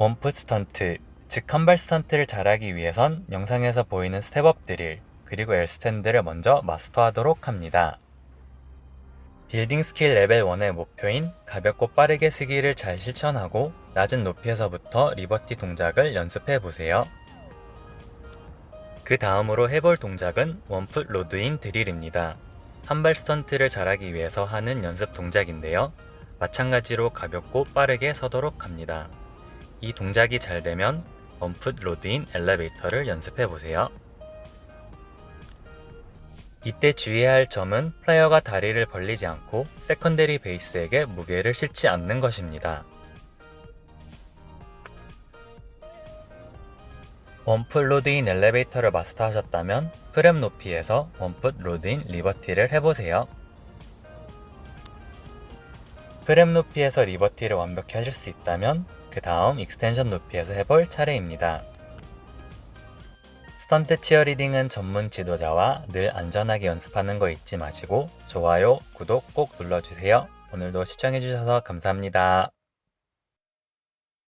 원풋 스턴트, 즉 한발 스턴트를 잘하기 위해선 영상에서 보이는 스텝업 드릴, 그리고 L스탠드를 먼저 마스터하도록 합니다. 빌딩 스킬 레벨 1의 목표인 가볍고 빠르게 쓰기를 잘 실천하고 낮은 높이에서부터 리버티 동작을 연습해 보세요. 그 다음으로 해볼 동작은 원풋 로드인 드릴입니다. 한발 스턴트를 잘하기 위해서 하는 연습 동작인데요. 마찬가지로 가볍고 빠르게 서도록 합니다. 이 동작이 잘 되면 원풋 로드인 엘리베이터를 연습해 보세요. 이때 주의해야 할 점은 플레이어가 다리를 벌리지 않고 세컨데리 베이스에게 무게를 실지 않는 것입니다. 원풋 로드인 엘리베이터를 마스터하셨다면 프랩 높이에서 원풋 로드인 리버티를 해보세요. 프랩 높이에서 리버티를 완벽히 하실 수 있다면 그 다음 익스텐션 높이에서 해볼 차례입니다. 스턴트 치어리딩은 전문 지도자와 늘 안전하게 연습하는 거 잊지 마시고 좋아요, 구독 꼭 눌러주세요. 오늘도 시청해주셔서 감사합니다.